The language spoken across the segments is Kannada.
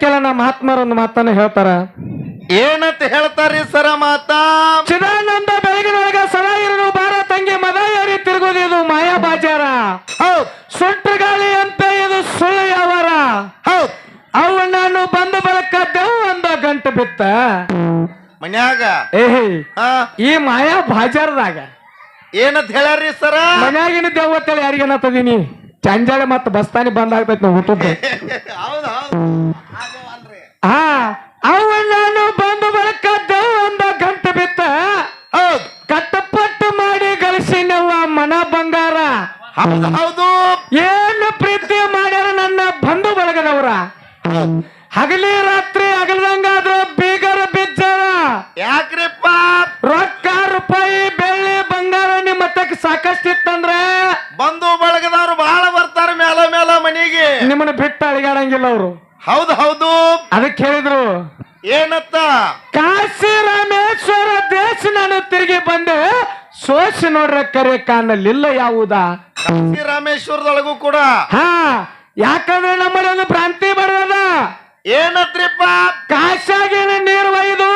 ಕೆಲ ನಮ್ಮ ಮಹಾತ್ಮರೊಂದು ಮಾತನ್ನ ಹೇಳ್ತಾರ. ಏನಂತ ಹೇಳ್ತಾರಿ ಸರ ಮಾತಾ? ಚಿದಾನಂದ ಬೆಳಗಿನೊಳಗ ಸದಾ ಇರಲು ಬಾರ ತಂಗಿ ಮದ ಏರಿ ತಿರುಗುದು ಇದು ಮಾಯಾ ಬಾಜಾರ. ಹೌದ್. ಸುಂಟು ಗಾಳಿ ಅಂತ ಇದು ಸುಳ್ಳು ಯಾವಾರ. ಹೌದ್. ಅವ ನಾನು ಬಂದ ಬಳಕ ದೆವ್ ಒಂದ ಗಂಟೆ ಬಿತ್ತ. ಮನ್ಯಾಗ? ಏಹೇ ಹಾ. ಈ ಮಾಯಾ ಬಾಜಾರದಾಗ ಏನಂತ ಹೇಳ್ಯಾರ್ರಿ ಸರ? ಮನ್ಯಾಗಿನ ದೇವ್ ಅಂತೇಳಿ ಯಾರಿಗೇನತ್ತದೀನಿ ಚಂಜಾಳೆ ಮತ್ತೆ ಬಸ್ತಾನಿ ಬಂದ್ ಆಗ್ತೈತಿ ನಾವು ಹುಟ್ಟದ್ದು ಹೌದ್ ಹೌದ್. ಹಾ ಅವ ನಾನು ಬಂದ ಬಳಕ ಒಂದ ಗಂಟು ಬಿತ್ತ. ಕಟ್ಟಪಟ್ಟು ಮಾಡಿ ಗಳಿಸಿನವ ಮನ ಬಂಗಾರ. ಹೌದ್ ಏನು ಪ್ರೀತಿ ಮಾಡ್ಯಾರ ನನ್ನ ಬಂಧು ಬಳಗದವ್ರ. ಹಗಲಿ ರಾತ್ರಿ ಅಗಲದಂಗಾದ್ರ ಬೀಗರ ಬಿದ್ದಾರ ಯಾಕ್ರಿಪ್ಪ? ರೊಕ್ಕ ರೂಪಾಯಿ ಬೆಳ್ಳಿ ಬಂಗಾರ ನಿಮ್ಮ ತಕ್ಕ ಸಾಕಷ್ಟಿತ್ತಂದ್ರೆ. ಬಂಧು ಬಳಗದವ್ರು ಬಹಳ ಬರ್ತಾರ ಮೇಲ ಮೇಲ ಮನಿಗೆ. ನಿಮ್ಮನ್ನ ಬಿಟ್ಟು ಅಳಿಗಾಡಂಗಿಲ್ಲ ಅವರು. ಹೌದು ಹೌದು. ಸೋಸಿ ನೋಡ್ರ ಕರೆ ಕಾಣಲಿಲ್ಲ ಯಾವುದ? ರಾಮೇಶ್ವರದೊಳಗೂ ಕೂಡ. ಹಾ ಯಾಕಂದ್ರೆ ನಮ್ಮಲ್ಲಿ ಒಂದು ಭ್ರಾಂತಿ ಬರೋದ ಏನತ್ರಿಪ್ಪ? ಕಾಶಾಗಿನ ನೀರು ಒಯ್ದು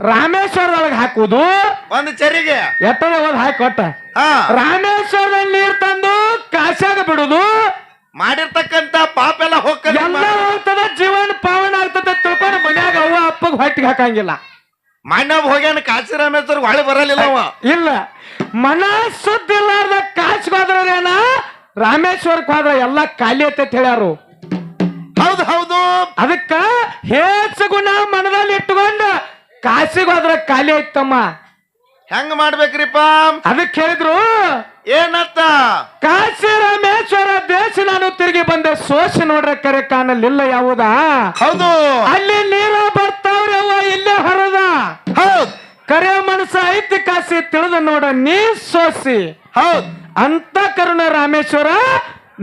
ರಾಮೇಶ್ವರದೊಳಗೆ ಹಾಕುದು. ಒಂದು ಚರಿಗೆ. ಎತ್ತದ ಹೋದ್ ಹಾಕಿ ಕೊಟ್ಟ. ಹಾ. ರಾಮೇಶ್ವರದ ನೀರ್ ತಂದು ಕಾಶಾಗ ಬಿಡುದು. ಮಾಡಿರ್ತಕ್ಕಂತ ಪಾಪ ಎಲ್ಲ ಹೋಗ್ತದೆ ಎಲ್ಲ ಹೋಗ್ತದ ಜೀವನ ಪಾವನ ಆಗ್ತದೆ ತಿಳ್ಕೊಂಡು ಮನ್ಯಾಗ ಅವ್ವ ಅಪ್ಪಗ ಹೊಟ್ಟಿಗೆ ಹಾಕಂಗಿಲ್ಲ. ಮಣ್ಣ ಹೋಗ್ಯಾನ ಕಾಶಿ ರಾಮೇಶ್ವರ ಹೊಳೆ ಬರಲಿಲ್ಲ ಅವ. ಇಲ್ಲ. ಮನ ಸುದ್ದಿಲ್ಲಾರ್ದ ಕಾಶಿಗೆ ಹೋದ್ರೇನ ರಾಮೇಶ್ವರಕ್ಕೆ ಹೋದ್ರ ಎಲ್ಲ ಖಾಲಿ ಐತೆ ಹೇಳ್ಯಾರು. ಹೌದು ಹೌದು. ಅದಕ್ಕ ಹೆಚ್ಚು ಗುಣ ಮನದಲ್ಲಿ ಇಟ್ಟುಕೊಂಡು ಕಾಶಿಗೆ ಹೋದ್ರ ಖಾಲಿ ಐತಮ್ಮ. ಹೆಂಗ್ ಮಾಡ್ಬೇಕ್ರಿಪ್ಪ? ಅದಕ್ಕೆ ಹೇಳಿದ್ರು ಏನತ್ತ? ಕಾಶಿ ರಾಮೇಶ್ವರ ದೇಶ ನಾನು ತಿರುಗಿ ಬಂದೆ. ಸೋಸಿ ನೋಡ್ರ ಕರೆ ಕಾಣಲಿಲ್ಲ ಯಾವುದಾ? ಹೌದು. ಅಲ್ಲಿ ನೀರ ಬರ್ತಾವ್ರೆಲ್ಲ ಅವ್ವ ಇಲ್ಲೇ ಹರದ? ಹೌದ್. ಕರೆ ಮನಸ್ಸ ಐತಿ ಕಾಸಿ ತಿಳಿದು ನೋಡ ನೀ ಸೋಸಿ. ಹೌದ್. ಅಂತ ಕರುಣ ರಾಮೇಶ್ವರ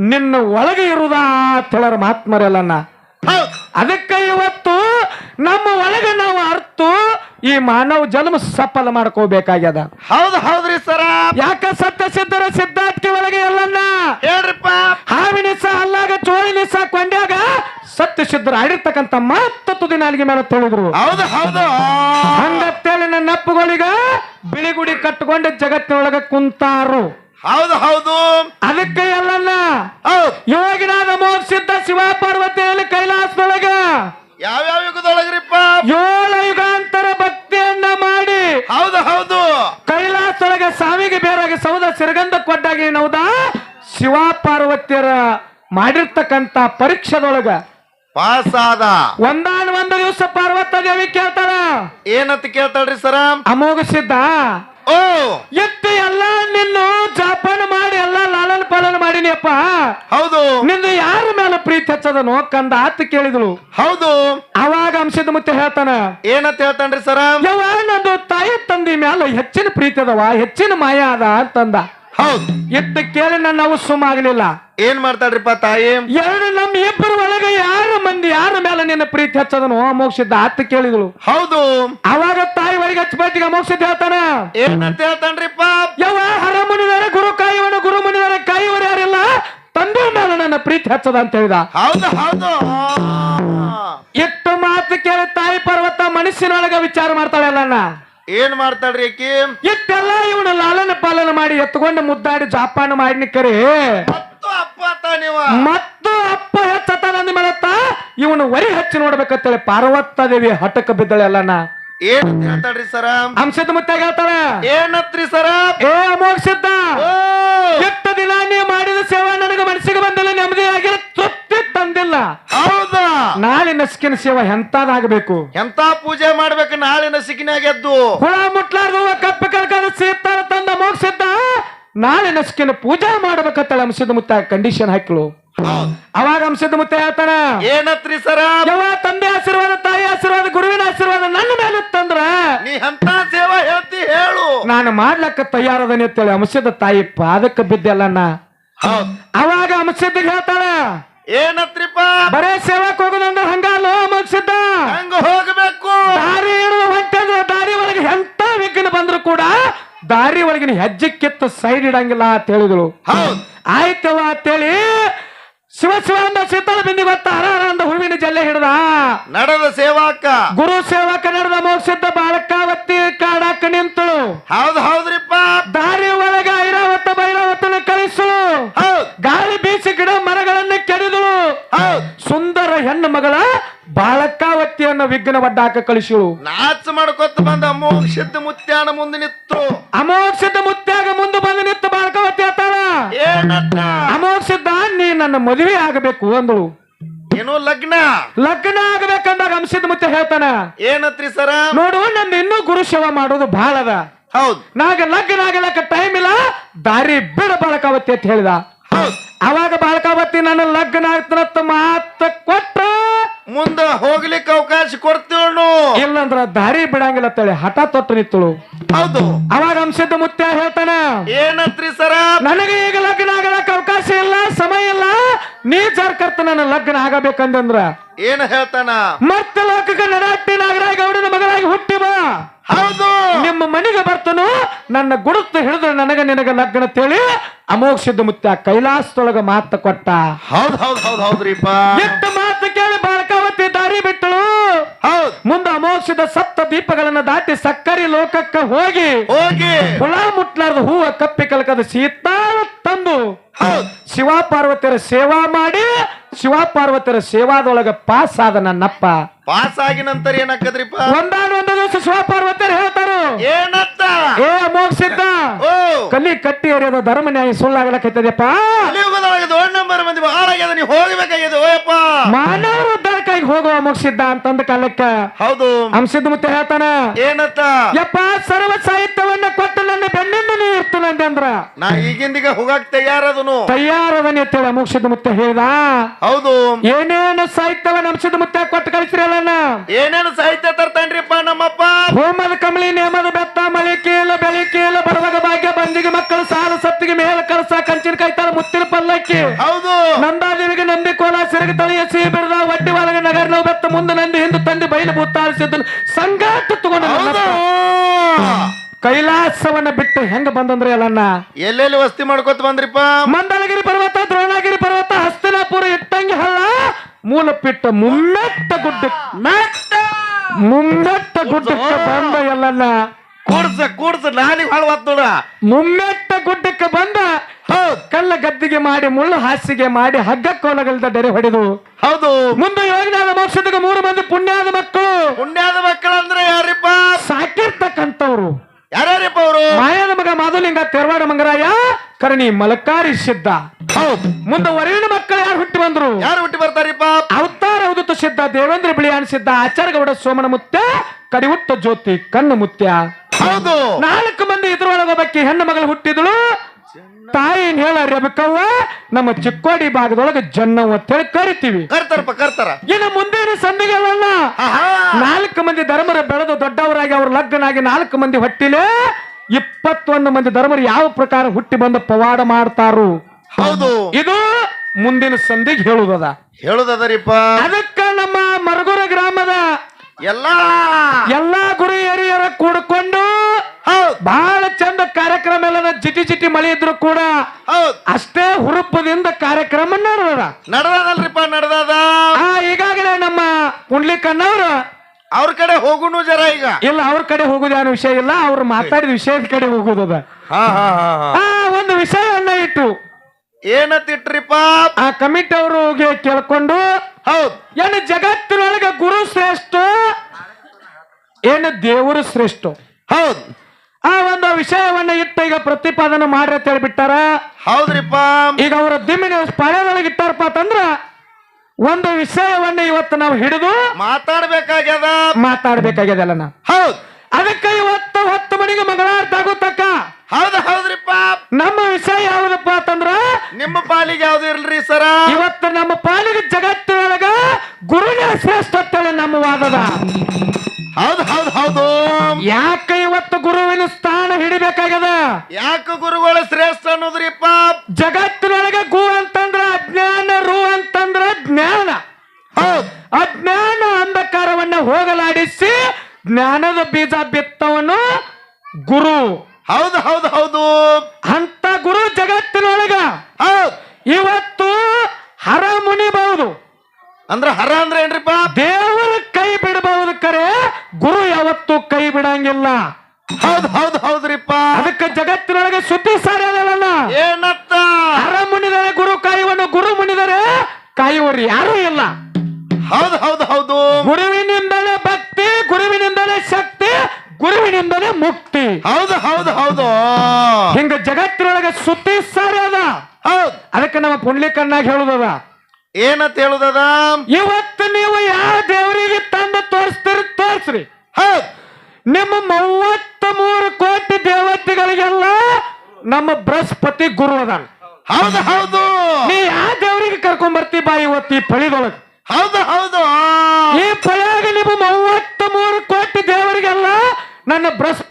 ನಿನ್ನ ಒಳಗೆ ಇರುದಾ ತಿಳಿರ ಮಹಾತ್ಮರೆಲ್ಲನ್ನ ಹೌದ್. ಅದಕ್ಕೆ ಇವತ್ತು ನಮ್ಮ ಒಳಗೆ ನಾವು ಅರ್ತು ಈ ಮಾನವ ಜನ್ಮ ಸಫಲ ಮಾಡ್ಕೋಬೇಕಾಗ್ಯದ. ಹೌದು ಹೌದ್ರಿ ಸರ. ಯಾಕ ಸತ್ಯ ಸಿದ್ಧರ ಸಿದ್ಧಾರ್ಥಿ ಒಳಗೆ ಎಲ್ಲನ್ನ? ಹೇಳ್ರಿಪ್ಪ. ಹಾವಿನಿಸ ಅಲ್ಲಾಗ ಚೋಳಿನಿಸ ಕೊಂಡ್ಯಾಗ ಸತ್ಯ ಸಿದ್ಧರ ಆಡಿರ್ತಕ್ಕಂಥ ಮತ್ತ ತುದಿ ನಾಲಿಗೆ ಮೇಲೆ ತಿಳಿದ್ರು. ಹೌದು ಹೌದು. ಹಂಗತ್ತೇಳಿ ನನ್ನ ಅಪ್ಪುಗಳಿಗ ಬಿಳಿಗುಡಿ ಕಟ್ಟಿಕೊಂಡು ಜಗತ್ತಿನೊಳಗ ಕುಂತಾರು. ಹೌದು ಹೌದು. ಅದಕ್ಕೆ ಅಲ್ಲಲ್ಲ ಯೋಗಿನಾದ ಮೋಕ್ಷಿದ್ದ ಶಿವ ಪಾರ್ವತಿಯಲ್ಲಿ ಕೈಲಾಸದೊಳಗ ಯಾವ್ಯಾವ ಯುಗದೊಳಗ್ರಿಪ್ಪ? ಏಳು ಯುಗಾಂತರ ಭಕ್ತಿಯನ್ನ ಮಾಡಿ ಹೌದು ಹೌದು. ಕೈಲಾಸದೊಳಗೆ ಸಾವಿಗೆ ಬೇರಾಗಿ ಸೌದ ಸಿರಗಂಧ ಕೊಟ್ಟಾಗಿ ನೌದ ಶಿವ ಪಾರ್ವತಿಯರ ಮಾಡಿರ್ತಕ್ಕಂತ ಪರೀಕ್ಷೆದೊಳಗ ಪಾಸ್ ಆದ ಒಂದಾನ ಒಂದು ದಿವಸ ಪಾರ್ವತ ದೇವಿ ಕೇಳ್ತಾಳ ಏನಂತ ಕೇಳ್ತಾಳ್ರಿ ಸರ ಅಮೋಘ ಸಿದ್ಧ. ಓ! ಎತ್ತಿ ಎಲ್ಲ ನಿನ್ನ ಜಾಪನ ಮಾಡಿ ಎಲ್ಲ ಲಾಲನ ಪಾಲನ ಮಾಡಿನಿಯಪ್ಪ ಹೌದು. ನಿನ್ನ ಯಾರ ಮೇಲೆ ಪ್ರೀತಿ ಹಚ್ಚದನೋ ಕಂದ ಆತ ಕೇಳಿದಳು ಹೌದು. ಅವಾಗ ಅಂಶದ ಮುತ್ತೆ ಹೇಳ್ತಾನ ಏನಂತ ಹೇಳ್ತಾನ್ರಿ ಸರ ಯಾವ ನಂದು ತಾಯಿ ತಂದಿ ಮೇಲೆ ಹೆಚ್ಚಿನ ಪ್ರೀತಿ ಅದವ ಹೆಚ್ಚಿನ ಮಾಯ ಅದ ಅಂತಂದ. ಹೌದು. ಎತ್ತ ಕೇಳಿ ನನ್ನ ಅವು ಸುಮ್ಮ ಆಗ್ಲಿಲ್ಲ ಏನ್ ಮಾಡ್ತಾಳ್ರಿಪ್ಪ ತಾಯಿ? ಎರಡು ನಮ್ಮ ಇಬ್ಬರ ಒಳಗೆ ಯಾರ ಮಂದಿ ಯಾರ ಮೇಲೆ ನಿನ್ನ ಪ್ರೀತಿ ಹಚ್ಚದನು? ಮೋಕ್ಷಿದ್ದ ಅತ್ತ ಕೇಳಿದಳು. ಹೌದು. ಅವಾಗ ತಾಯಿ ಒಳಗೆ ಹಚ್ಚಬೇಕಿಗ ಮೋಕ್ಷಿದ್ದ ಹೇಳ್ತಾನ. ಏನಂತ ಹೇಳ್ತಾನ್ರಿಪ್ಪ ಯವ್ವ ಹರ ಮುನಿದಾರೆ ಗುರು ಕಾಯುವನು ಗುರು ಮುನಿದರೆ ಕಾಯುವರು ಯಾರಿಲ್ಲ? ತಂದೆ ಮೇಲೆ ನನ್ನ ಪ್ರೀತಿ ಹಚ್ಚದ ಅಂತ ಹೇಳಿದ. ಹೌದು ಹೌದು. ಎಷ್ಟು ಮಾತು ಕೇಳಿ ತಾಯಿ ಪರ್ವತ ಮನಸ್ಸಿನೊಳಗ ವಿಚಾರ ಮಾಡ್ತಾಳೆ ಅಲ್ಲಣ್ಣ. ಏನ್ ಮಾಡ್ತಾಳ್ರಿ ಆಕಿ ಇಟ್ಟೆಲ್ಲ ಇವನು ಲಾಲನ ಪಾಲನ ಮಾಡಿ ಎತ್ಕೊಂಡು ಮುದ್ದಾಡಿ ಜಾಪಾನ ಮಾಡಿ ಕರೆ. ಅಪ್ಪ ಅತ್ತ ನೀವ. ಮತ್ತು ಅಪ್ಪ ಹೆಚ್ಚತಾನ ಅಂದ ಮೇಲತ್ತ ಇವನು ವರಿ ಹಚ್ಚಿ ನೋಡ್ಬೇಕಂತೇಳಿ ಪಾರ್ವತ ದೇವಿ ಹಟಕ ಬಿದ್ದಳೆ ಅಲ್ಲಣ್ಣ. ಏನಂತ ಹೇಳ್ತಾಳ್ರಿ ಸರ ಹಂಸದ ಮುತ್ತಾಗ ಹೇಳ್ತಾಳ. ಏನತ್ರಿ ಸರ ಏ ಅಮೋಘ ಸಿದ್ಧ ಎಷ್ಟು ದಿನ ನೀ ಮಾಡಿದ ಸೇವೆ ನನಗೆ ಮನಸ್ಸಿಗೆ ಬಂದಿಲ್ಲ ನೆಮ್ಮದಿ ಆಗಿಲ್ಲ ತೃಪ್ತಿ ತಂದಿಲ್ಲ. ಹೌದಾ? ನಾಳೆ ನಸುಕಿನ ಸೇವೆ ಎಂತಾದಾಗಬೇಕು ಎಂತ ಪೂಜೆ ಮಾಡ್ಬೇಕು ನಾಳಿನ ಸಿಕ್ಕಿನಾಗ ಎದ್ದು? ಹುಳ ಮುಟ್ಲಾರ್ದು ಕಪ್ಪ ಕಲ್ಕದ ಸೇತಾರ ತಂದ ಮೋಕ್ಷಿದ್ದ ನಾಳೆ ನಸ್ಕಿನ ಪೂಜಾ ಮಾಡ್ಬೇಕಂತೇಳಿ ಅಂಶದ ಮುತ್ತ ಕಂಡೀಷನ್ ಹಾಕಿಳು. ಅವಾಗ ಅಂಶದ ಮುತ್ತ ಹೇಳ್ತಾನ ಏನತ್ರಿ ಸರ? ಯವ್ವ ತಂದೆ ಆಶೀರ್ವಾದ ತಾಯಿ ಆಶೀರ್ವಾದ ಗುರುವಿನ ಆಶೀರ್ವಾದ ನನ್ನ ಮೇಲೆ ತಂದ್ರ ನೀ ಅಂತ ಸೇವಾ ಹೇಳ್ತಿ ಹೇಳು. ನಾನು ಮಾಡ್ಲಕ್ಕ ತಯಾರದನಿ ಅಂತೇಳಿ ಅಂಶದ ತಾಯಿ ಪಾದಕ್ಕೆ ಬಿದ್ದೆಲ್ಲಣ್ಣ ಅವಾಗ ಅಂಶದ ಹೇಳ್ತಾಳ ಏನತ್ರಿಪ್ಪ? ಬರೇ ಸೇವಕ್ ಹೋಗೋದಂದ್ರ ಹಂಗಲ್ಲ ಮುಗಿಸಿದ್ದ ಹಂಗ ಹೋಗ್ಬೇಕು. ದಾರಿ ಇಡುವ ಹೊಂಟಂದ್ರ ದಾರಿ ಒಳಗೆ ಎಂತ ವಿಘ್ನ ಬಂದ್ರು ಕೂಡ ದಾರಿ ಒಳಗಿನ ಹೆಜ್ಜೆ ಕಿತ್ತ ಸೈಡ್ ಇಡಂಗಿಲ್ಲ ಅಂತ ಹೇಳಿದಳು. ಆಯ್ತವ ಅಂತೇಳಿ ಶಿವ ಶಿವ ಅಂದ ಶೀತಳ ಬಿಂದಿ ಗೊತ್ತ ಹೂವಿನ ಜಲ್ಲೆ ಹಿಡ್ದ. ನಡೆದ ಸೇವಾಕ. ಗುರು ಸೇವಕ ನಡೆದ ಮೋಕ್ಷದ ಬಾಳಕಾವತಿ ಕಾಡಾಕ ನಿಂತಳು. ಹೌದ್ ಹೌದ್ರಿಪ್ಪ. ದಾರಿ ಒಳಗ ಐರಾವತ ಬೈರಾವತನ ಕಳಿಸಳು. ಹೌದ್. ಗಾಳಿ ಬೀಸಿ ಗಿಡ ಮರಗಳನ್ನ ಕೆಡಿದಳು. ಹೌದ್. ಸುಂದರ ಹೆಣ್ಣು ಮಗಳ ಬಾಳಕಾವತಿಯನ್ನ ವಿಘ್ನ ಒಡ್ಡಾಕ ಕಳಿಸಳು. ನಾಚ ಮಾಡ್ಕೊತ ಬಂದ ಮೋಕ್ಷದ ಮುತ್ಯಾನ ಮುಂದೆ ನಿತ್ತು ಅಮೋಕ್ಷದ ಮುತ್ತಾಗ ಮುಂದೆ ಬಂದು ನಿಂತು ಏನತ್ತ ಅಮೋಕ್ಷದ ನೀ ನನ್ನ ಮದುವೆ ಆಗಬೇಕು ಅಂದಳು. ಏನು ಲಗ್ನ? ಲಗ್ನ ಆಗಬೇಕಂದಾಗ ಅಂಶದ ಮುತ್ತೆ ಹೇಳ್ತಾನ. ಏನತ್ರಿ ಸರ? ನೋಡು ನನ್ನ ಇನ್ನೂ ಗುರು ಶವ ಮಾಡೋದು ಬಹಳ ಅದ. ಹೌದು. ನಾಗ ಲಗ್ನ ಆಗಲಕ್ಕ ಟೈಮ್ ಇಲ್ಲ ದಾರಿ ಬಿಡ ಬಾಳಕಾವತಿ ಅಂತ ಹೇಳಿದ. ಅವಾಗ ಬಾಳಕಾವತಿ ನನ್ನ ಲಗ್ನ ಆಗ್ತಾನ ಮಾತ ಕೊಟ್ಟ ಮುಂದ ಹೋಗ್ಲಿಕ್ಕೆ ಅವಕಾಶ ಕೊಡ್ತೀವಣ್ಣು ಇಲ್ಲಂದ್ರ ದಾರಿ ಬಿಡಂಗಿಲ್ಲ ತಳಿ ಹಠ ತೊಟ್ಟು ನಿತ್ತಳು ಹೌದು. ಅವಾಗ ಅಂಶದ ಮುತ್ಯ ಹೇಳ್ತಾನ ಏನತ್ರಿ ಸರ? ನನಗೆ ಈಗ ಲಗ್ನ ಆಗಲಕ್ಕ ಅವಕಾಶ ಇಲ್ಲ ಸಮಯ ಇಲ್ಲ ನೀ ಜರ್ಕರ್ತ ನನ್ನ ಲಗ್ನ ಆಗಬೇಕಂದ್ರ ಏನ್ ಹೇಳ್ತಾನ? ಮತ್ತೆ ಲೋಕಕ್ಕೆ ನಡಾಟಿ ನಾಗರ ಗೌಡನ ಮಗಳಾಗಿ ಹುಟ್ಟಿ ಬಾ. ಹೌದು. ನಿಮ್ಮ ಮನೆಗೆ ಬರ್ತನು ನನ್ನ ಗುಡುತ್ತು ಹಿಡಿದು ನನಗ ನಿನಗ ಲಗ್ನ ತೇಳಿ ಅಮೋಕ್ಷದ ಮುತ್ಯ ಕೈಲಾಸದೊಳಗ ಮಾತ ಕೊಟ್ಟ. ಹೌದ್ ಹೌದ್ ಹೌದ್ ಹೌದ್ರಿಪ್ಪ. ದಾರಿ ಬಿಟ್ಟಳು ಹೌದ್. ಮುಂದೆ ಅಮೋಕ್ಷದ ಸಪ್ತ ದೀಪಗಳನ್ನ ದಾಟಿ ಸಕ್ಕರೆ ಲೋಕಕ್ಕ ಹೋಗಿ. ಹೋಗಿ. ಹುಳ ಮುಟ್ಲಾರ್ದ ಹೂವ ಕಪ್ಪಿ ಕಲಕದ ಸೀತಾಳ ತಂದು. ಶಿವ ಪಾರ್ವತಿಯರ ಸೇವಾ ಮಾಡಿ ಶಿವ ಪಾರ್ವತಿಯರ ಸೇವಾದೊಳಗ ಪಾಸ್ ಆದ ನನ್ನಪ್ಪ. ಪಾಸ್ ಆಗಿ ನಂತರ ಏನಾಕದ್ರಿಪ್ಪ ಒಂದಾನು ಒಂದು ದಿವಸ ಶಿವ ಪಾರ್ವತಿಯರು ಹೇಳ್ತಾರು. ಏನತ್ತ? ಏ ಮೋಕ್ಷಿದ್ದ ಕಲ್ಲಿ ಕಲಿ ಕಟ್ಟಿ ಎರೆಯದ ಧರ್ಮ ನ್ಯಾಯ ಸುಳ್ಳಾಗಲಕೈತದಪ್ಪ ನಂಬರ್ ಮಂದಿ ಬಹಳ ನೀವು ಹೋಗ್ಬೇಕಾಗ್ಯದ ಓಯಪ್ಪ. ಮಾನವರು ಉದ್ಧಾರಕ್ಕಾಗಿ ಹೋಗುವ ಮುಗಿಸಿದ್ದ ಅಂತಂದ ಕಾಲಕ್ಕ. ಹೌದು. ಅಂಶದ ಮುತ್ತೆ ಹೇಳ್ತಾನ ಏನತ್ತ? ಯಪ್ಪ ಸರ್ವ ಸಾಹಿತ್ಯವನ್ನ ಕೊಟ್ಟು ನನ್ನ ಬೆನ್ನಿಂದ ನೀ ಇರ್ತೀನಿ ಅಂತಂದ್ರ ನಾ ಈಗಿಂದಿಗೆ ಹೋಗಕ್ ತಯಾರದನು. ತಯಾರದನಿ ಅಂತೇಳ ಅಮೋಕ್ಷದ ಮುತ್ತೆ ಹೇಳ್ದ. ಹೌದು. ಏನೇನು ಸಾಹಿತ್ಯವನ್ನ ಅಂಶದ ಮುತ್ತೆ ಕೊಟ್ಟು ಕಳಿಸ್ರಿ ಅಲ್ಲನ್ನ ಏನೇನು ಸಾಹಿತ್ಯ ತರ್ತಾನ್ರಿಪ್ಪ ನಮ್ಮಪ್ಪ? ಹೋಮದ ಕಮಲಿ ನೇಮದ ಬೆತ್ತ ಮಳೆ ಕೀಲ ಬೆಳೆ ಕೀಲ ಬರುವಾಗ ಭಾಗ್ಯ ಬಂದಿಗೆ ಮಕ್ಕಳು ಸಾಲ ಸತ್ತಿಗೆ ಮೇಲ ಕಳಸ ಕಂಚಿನ ಕಾಯ್ತಾರ ಮುತ್ತಿನ ಪಲ್ಲಕ್ಕಿ. ಹೌದು. ನಂದಾದೇವಿಗೆ ನಂದಿ ಕೋಲ ಸಿರಗ ತಳಿಯ ಸಿಹಿ ಮುಂದೆ ನಂದು ಹಿಂದೆ ತಂದೆ ಬೈಲ ಬುತ್ತಾರಿಸಿದ್ದನ್ನು ಸಂಗಾಟ ತಗೊಂಡು ಕೈಲಾಸವನ್ನ ಬಿಟ್ಟು ಹೆಂಗ ಬಂದಂದ್ರೆ ಅಲ್ಲಣ್ಣ? ಎಲ್ಲೆಲ್ಲಿ ವಸ್ತಿ ಮಾಡ್ಕೋತ ಬಂದ್ರಿಪ್ಪ? ಮಂದಳಗಿರಿ ಪರ್ವತ ದ್ರೋಣಗಿರಿ ಪರ್ವತ ಹಸ್ತಿನಾಪುರ ಇಟ್ಟಂಗಿ ಹಳ್ಳ ಮೂಲಪಿಟ್ಟ ಮುಮ್ಮೆಟ್ಟ ಗುಡ್ಡ ಮುಮ್ಮೆಟ್ಟ! ಗುಡ್ಡಕ್ಕೆ ಬಂದ ಎಲ್ಲಣ್ಣ. ಕೂಡ್ಸ ಕೂಡ್ಸ ನಾನಿ ಹಾಳು ನೋಡ. ಮುಮ್ಮೆಟ್ಟ ಗುಡ್ಡಕ್ಕೆ ಬಂದ ಕಲ್ಲ ಗದ್ದಿಗೆ ಮಾಡಿ ಮುಳ್ಳು ಹಾಸಿಗೆ ಮಾಡಿ ಹಗ್ಗ ಕೋಲಗಳಿಂದ ಡೆರೆ ಹೊಡೆದು. ಹೌದು. ಮುಂದೆ ಯೋಗನಾದ ಮೋಕ್ಷದಿಗೆ ಮೂರು ಮಂದಿ ಪುಣ್ಯಾದ ಮಕ್ಕಳು. ಪುಣ್ಯಾದ ಮಕ್ಕಳಂದ್ರೆ ಯಾರಿಪ್ಪ? ಸಾಕಿರ್ತಕ್ಕಂಥವ್ರು. ಯಾರ್ಯಾರಿಪ್ಪ ಅವರು ಮಾಯಾದ ಮಗ ಮಾಧುಲಿಂಗ ತೆರವಾಡ ಮಂಗರಾಯ ಕರ್ಣಿ ಮಲಕಾರಿ ಸಿದ್ಧ. ಹೌದು. ಮುಂದೆ ವರಿಣ ಮಕ್ಕಳು ಯಾರು ಹುಟ್ಟಿ ಬಂದ್ರು? ಯಾರು ಹುಟ್ಟಿ ಬರ್ತಾರಿಪ್ಪ? ಅವತಾರ ಅವಧೂತ ಸಿದ್ಧ ದೇವೇಂದ್ರ ಬಿಳಿ ಸಿದ್ಧ ಆಚಾರ್ಯಗೌಡ ಸೋಮನ ಮುತ್ಯ ಕಡಿವುಟ್ಟ ಜ್ಯೋತಿ ಕಣ್ಣು ಮುತ್ಯ. ಹೌದು. ನಾಲ್ಕು ಮಂದಿ ಇದ್ರೊಳಗೊಬ್ಬಕ್ಕೆ ಹೆಣ್ಣು ಮಗಳು ಹುಟ್ಟಿದಳು. ತಾಯಿ ಹೇಳ ರೆಬಕವ್ವ? ನಮ್ಮ ಚಿಕ್ಕೋಡಿ ಭಾಗದೊಳಗೆ ಜನ್ನವ್ವ ಅಂತೇಳಿ ಕರಿತೀವಿ. ಕರ್ತಾರಪ್ಪ ಕರ್ತಾರ. ಇನ್ನು ಮುಂದಿನ ಆಹಾ. ನಾಲ್ಕು ಮಂದಿ ಧರ್ಮರ ಬೆಳೆದು ದೊಡ್ಡವರಾಗಿ ಅವ್ರ ಲಗ್ನಾಗಿ ನಾಲ್ಕು ಮಂದಿ ಹೊಟ್ಟಿಲೆ ಇಪ್ಪತ್ತೊಂದು ಮಂದಿ ಧರ್ಮರು ಯಾವ ಪ್ರಕಾರ ಹುಟ್ಟಿ ಬಂದು ಪವಾಡ ಮಾಡ್ತಾರು? ಹೌದು. ಇದು ಮುಂದಿನ ಸಂಧಿಗೆ ಹೇಳುದದ. ಹೇಳುದದರಿಪ್ಪ. ಅದಕ್ಕ ನಮ್ಮ ಮರಗುರ ಗ್ರಾಮದ ಎಲ್ಲಾ. ಎಲ್ಲಾ ಗುರು ಹಿರಿಯರ ಕೂಡಿಕೊಂಡು ಬಹಳ ಚಂದ ಕಾರ್ಯಕ್ರಮ ಎಲ್ಲ ಜಿಟಿ ಜಿಟಿ ಮಳೆ ಇದ್ರು ಕೂಡ ಅಷ್ಟೇ ಹುರುಪದಿಂದ ಕಾರ್ಯಕ್ರಮ ನಡೆದ ನಡ್ದದಲ್ರಿಪ್ಪ ನಡ್ದದ. ಈಗಾಗಲೇ ನಮ್ಮ ಪುಂಡ್ಲಿಕಣ್ಣವ್ರು ಅವ್ರ ಕಡೆ ಹೋಗುನು ಜರ ಈಗ. ಇಲ್ಲ ಅವ್ರ ಕಡೆ ಹೋಗುದು ಅನ್ನೋ ವಿಷಯ ಇಲ್ಲ ಅವ್ರು ಮಾತಾಡಿದ ವಿಷಯದ ಕಡೆ ಹೋಗುದದ ಒಂದು ವಿಷಯವನ್ನ ಇಟ್ಟು. ಏನತ್ತಿಟ್ರಿಪ್ಪ ಆ ಕಮಿಟಿ ಅವ್ರಿಗೆ ಕೇಳ್ಕೊಂಡು ಹೌದ್. ಏನು ಜಗತ್ತಿನೊಳಗೆ ಗುರು ಶ್ರೇಷ್ಠ ಏನು ದೇವರು ಶ್ರೇಷ್ಠ. ಹೌದ್. ಆ ಒಂದು ವಿಷಯವನ್ನ ಇಟ್ಟು ಈಗ ಪ್ರತಿಪಾದನೆ ಮಾಡ್ರಿ ಅಂತ ಹೇಳ್ಬಿಟ್ಟಾರ. ಹೌದ್ರಿಪ್ಪ. ಈಗ ಅವರ ದಿಮ್ಮಿನ ಪಾಳ್ಯದೊಳಗೆ ಇಟ್ಟಾರಪ್ಪ ಅಂತಂದ್ರ ಒಂದು ವಿಷಯವನ್ನ ಇವತ್ತು ನಾವು ಹಿಡಿದು ಮಾತಾಡ್ಬೇಕಾಗ್ಯದ. ಮಾತಾಡ್ಬೇಕಾಗ್ಯದಲ್ಲ ನಾ ಹೌದ್. ಅದಕ್ಕೆ ಇವತ್ತು ಹತ್ತು ಮನೆಗೆ ಮಂಗಳಾರ್ಥ ಆಗುತ್ತಕ್ಕ ಹೌದು ಹೌದ್ರಿಪ್ಪ. ನಮ್ಮ ವಿಷಯ ಯಾವ್ದಪ್ಪ ಅಂತಂದ್ರ ನಿಮ್ಮ ಪಾಲಿಗೆ ಯಾವ್ದು ಇರ್ಲಿ ಸರ? ಇವತ್ತು ನಮ್ಮ ಪಾಲಿಗೆ ಜಗತ್ತಿನೊಳಗ ಗುರುನೇ ಶ್ರೇಷ್ಠ ಅಂತೇಳಿ ನಮ್ಮ ವಾದದ. ಹೌದ್ ಹೌದ್ ಹೌದು. ಯಾಕೆ ಇವತ್ತು ಗುರುವಿನ ಸ್ಥಾನ ಹಿಡಿಬೇಕಾಗದ ಯಾಕೆ ಗುರುಗಳು ಶ್ರೇಷ್ಠ ಅನ್ನೋದ್ರಿಪ್ಪ ಜಗತ್ತಿನೊಳಗೆ ಗು ಅಂತಂದ್ರ ಅಜ್ಞಾನ ರು ಅಂತಂದ್ರ ಜ್ಞಾನ. ಅಜ್ಞಾನ ಅಂಧಕಾರವನ್ನ ಹೋಗಲಾಡಿಸಿ ಜ್ಞಾನದ ಬೀಜ ಬಿತ್ತವನು ಗುರು. ಹೌದು ಹೌದು ಹೌದು. ಅಂತ ಗುರು ಜಗತ್ತಿನೊಳಗ. ಹೌದು. ಇವತ್ತು ಹರ ಮುನಿಬಹುದು. ಅಂದ್ರೆ ಹರ ಅಂದ್ರೆ ಏನ್ರಿಪ್ಪ ದೇವರ ಕರೆ ಗುರು ಯಾವತ್ತೂ ಕೈ ಬಿಡಂಗಿಲ್ಲ. ಹೌದ್ ಹೌದ್ ಹೌದ್ರಿಪ್ಪ. ಅದಕ್ಕೆ ಜಗತ್ತಿನೊಳಗೆ ಸುದ್ದಿ ಸಾರಿ ಅದಲ್ಲ ಏನತ್ತ? ಹರ ಮುನಿದರೆ ಗುರು ಕಾಯುವನು ಗುರು ಮುನಿದರೆ ಕಾಯುವರು ಯಾರೂ ಇಲ್ಲ. ಹೌದ್ ಹೌದ್ ಹೌದು. ಗುರುವಿನಿಂದಲೇ ಭಕ್ತಿ ಗುರುವಿನಿಂದಲೇ ಶಕ್ತಿ ಗುರುವಿನಿಂದಲೇ ಮುಕ್ತಿ. ಹೌದು ಹೌದು ಹೌದು. ಹಿಂಗ ಜಗತ್ತಿನೊಳಗೆ ಸುದ್ದಿ ಸಾರಿ ಅದ ಹೌದ್. ಅದಕ್ಕೆ ನಮ್ಮ ಪುಂಡ್ಲಿಕಣ್ಣಾಗ ಹೇಳುದದ. ಏನಂತ ಹೇಳುದದ? ಇವತ್ತು ನೀವು ಯಾವ ದೇವರಿಗೆ ತಂದು ತೋರಿಸ್ತೀರಿ ತೋರಿಸ್ರಿ. ಹೌದ್. ನಿಮ್ಮ ಮೂವತ್ತ ಮೂರು ಕೋಟಿ ದೇವತೆಗಳಿಗೆಲ್ಲ ನಮ್ಮ ಬೃಹಸ್ಪತಿ ಗುರು ಅದಾನ. ಹೌದು ಹೌದು. ನೀ ಯಾವ ದೇವರಿಗೆ ಕರ್ಕೊಂಡ್ ಬರ್ತಿ ಬಾ ಇವತ್ತು ಈ ಫಳಿದೊಳಗೆ ಹೌದು ಹೌದು. ಈ ಫಳಿಯಾಗ ನಿಮ್ಮ ಮೂವತ್ತ ಮೂರು ಕೋಟಿ ದೇವರಿಗೆಲ್ಲ ನನ್ನ ಬೃಹಸ್ಪತಿ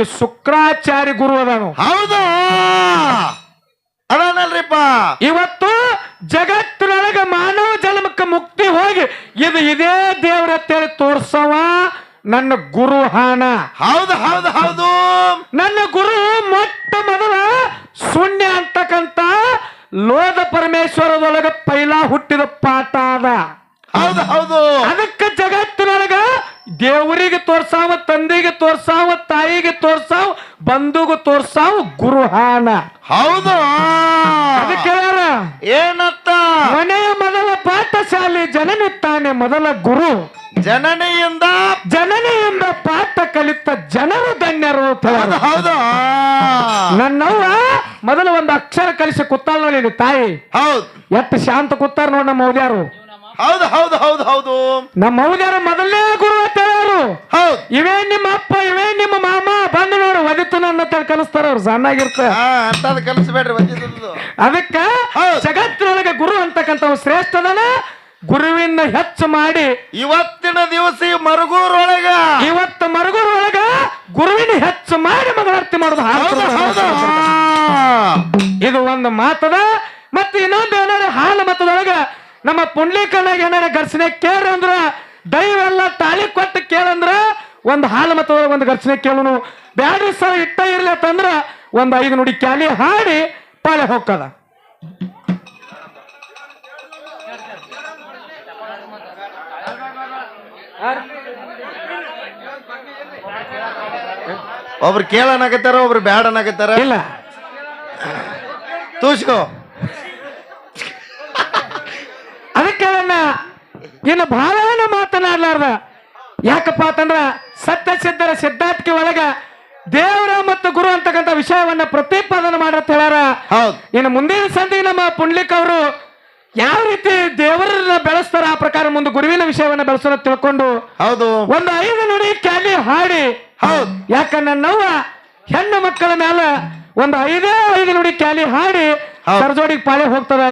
ಅವರಿಗೆ ಶುಕ್ರಾಚಾರ್ಯ ಗುರು ಅದನು. ಹೌದು. ಅದಾನಲ್ರಿಪ್ಪ. ಇವತ್ತು ಜಗತ್ತಿನೊಳಗೆ ಮಾನವ ಜನ್ಮಕ್ಕೆ ಮುಕ್ತಿ ಹೋಗಿ ಇದು ಇದೇ ದೇವ್ರ ಅಂತೇಳಿ ತೋರ್ಸವ ನನ್ನ ಗುರು ಹಾನ. ಹೌದು ಹೌದು ಹೌದು. ನನ್ನ ಗುರು ಮೊಟ್ಟ ಮೊದಲ ಶೂನ್ಯ ಅಂತಕ್ಕಂತ ಲೋದ ಪರಮೇಶ್ವರದೊಳಗ ಪೈಲ ಹುಟ್ಟಿದ ಪಾಠ ಅದ. ಹೌದು ಹೌದು. ಅದಕ್ಕೆ ಜಗತ್ತಿನೊಳಗ ದೇವರಿಗೆ ತೋರ್ಸಾವ ತಂದೆಗೆ ತೋರ್ಸಾವ ತಾಯಿಗೆ ಬಂಧುಗ ತೋರ್ಸಾವ್ ಗುರುಹಾನ. ಗುರು ಹಾನ ಹೌದು. ಅದಕ್ಕೆ ಏನತ್ತ? ಮನೆಯ ಮೊದಲ ಪಾಠಶಾಲೆ ಜನನಿತ್ತಾನೆ ತಾನೆ ಮೊದಲ ಗುರು. ಜನನೆಯಿಂದ ಜನನೆಯಿಂದ ಪಾಠ ಕಲಿತ ಜನರು ಧನ್ಯರು ಹೌದು ನನ್ನವ್ವ ಮೊದಲು ಒಂದು ಅಕ್ಷರ ಕಲಿಸಿ ಕೂತಾಳ ನೋಡಿ ತಾಯಿ. ಹೌದು. ಎಷ್ಟು ಶಾಂತ ಕೂತಾರ ನೋಡಿ ನಮ್ಮ ಮೌದ್ಯಾರು ಹೌದು ಹೌದು ಹೌದು ಹೌದು. ನಮ್ಮ ಮೌಲ್ಯರ ಮೊದಲನೇ ಗುರು ಅಂತ ಹೇಳ್ಯಾರು ಹೌದು. ಇವೇ ನಿಮ್ಮ ಅಪ್ಪ ಇವೇ ನಿಮ್ಮ ಮಾಮ ಬಂದು ನೋಡು ಒದಿತು ನನ್ನ ಅಂತ ಕಲಿಸ್ತಾರ ಅವ್ರು ಸಣ್ಣಾಗಿರ್ತ ಹಾ ಅಂತದ್ ಕಲಿಸ್ಬೇಡ್ರಿ ಬಂದಿದ್ದು ಅದಕ್ಕ ಹೌದ್. ಜಗತ್ತಿನೊಳಗೆ ಗುರು ಅಂತಕ್ಕಂಥ ಶ್ರೇಷ್ಠದನ ಗುರುವಿನ ಹೆಚ್ಚು ಮಾಡಿ. ಇವತ್ತಿನ ದಿವಸ ಈ ಮರುಗೂರೊಳಗ. ಇವತ್ತು ಮರುಗೂರೊಳಗ ಗುರುವಿನ ಹೆಚ್ಚು ಮಾಡಿ ಮಗಳಾರ್ತಿ ಮಾಡೋದು ಹೌದು ಹೌದು. ಹಾಡ್ತಾರೆ. ಇದು ಒಂದು ಮಾತದ ಮತ್ತೆ ಇನ್ನೊಂದು ಏನಾದ್ರೆ ಹಾಲು ಮತದೊಳಗ ನಮ್ಮ ಪುಂಡ್ಲಿಕನಾಗ ಏನಾರ ಘರ್ಷಣೆ ಕೇಳಂದ್ರ ದೈವೆಲ್ಲ ತಾಳಿ ಕೊಟ್ಟು ಕೇಳಂದ್ರ ಒಂದು ಹಾಲು ಮತ್ತು ಒಂದು ಘರ್ಷಣೆ ಕೇಳೋನು. ಬ್ಯಾಡ್ರಿ ಸರ್ ಇಟ್ಟ ಇರ್ಲಿ ಅಂತಂದ್ರ ಒಂದು ಐದು ನುಡಿ ಕ್ಯಾಲಿ ಹಾಡಿ ಪಾಳೆ ಹೋಗ್ತದ. ಒಬ್ರು ಕೇಳನಾಗತ್ತಾರ ಒಬ್ರು ಬ್ಯಾಡ ಅನ್ನಕತ್ತಾರ ಇಲ್ಲ. ತೂಸ್ಕೋ ಅದಕ್ಕೆ ನನ್ನ ಇನ್ನು ಬಹಳ ಮಾತನಾಡಲಾರ್ದ. ಯಾಕಪ್ಪ ಅಂತಂದ್ರ ಸತ್ಯ ಸಿದ್ಧರ ಸಿದ್ಧಾರ್ಥಿಕೆ ಒಳಗ ದೇವರ ಮತ್ತು ಗುರು ಅಂತಕ್ಕಂಥ ವಿಷಯವನ್ನ ಪ್ರತಿಪಾದನೆ ಮಾಡತ್ ಹೇಳಾರ ಹೌದು. ಇನ್ನು ಮುಂದಿನ ಸಂಧಿ ನಮ್ಮ ಪುಂಡ್ಲಿಕ್ ಅವರು ಯಾವ ರೀತಿ ದೇವರನ್ನ ಬೆಳೆಸ್ತಾರ ಆ ಪ್ರಕಾರ ಮುಂದೆ ಗುರುವಿನ ವಿಷಯವನ್ನ ಬೆಳೆಸೋಣ ತಿಳ್ಕೊಂಡು ಹೌದು. ಒಂದು ಐದು ನುಡಿ ಕ್ಯಾಲಿ ಹಾಡಿ. ಹೌದು. ಯಾಕಂದ್ರೆ ನವ್ವ ಹೆಣ್ಣು ಮಕ್ಕಳ ಮೇಲೆ ಒಂದು ಐದೇ ಐದು ನುಡಿ ಕ್ಯಾಲಿ ಹಾಡಿ. ಸರ್ಜೋಡಿಗೆ ಪಾಳೆ ಹೋಗ್ತದ.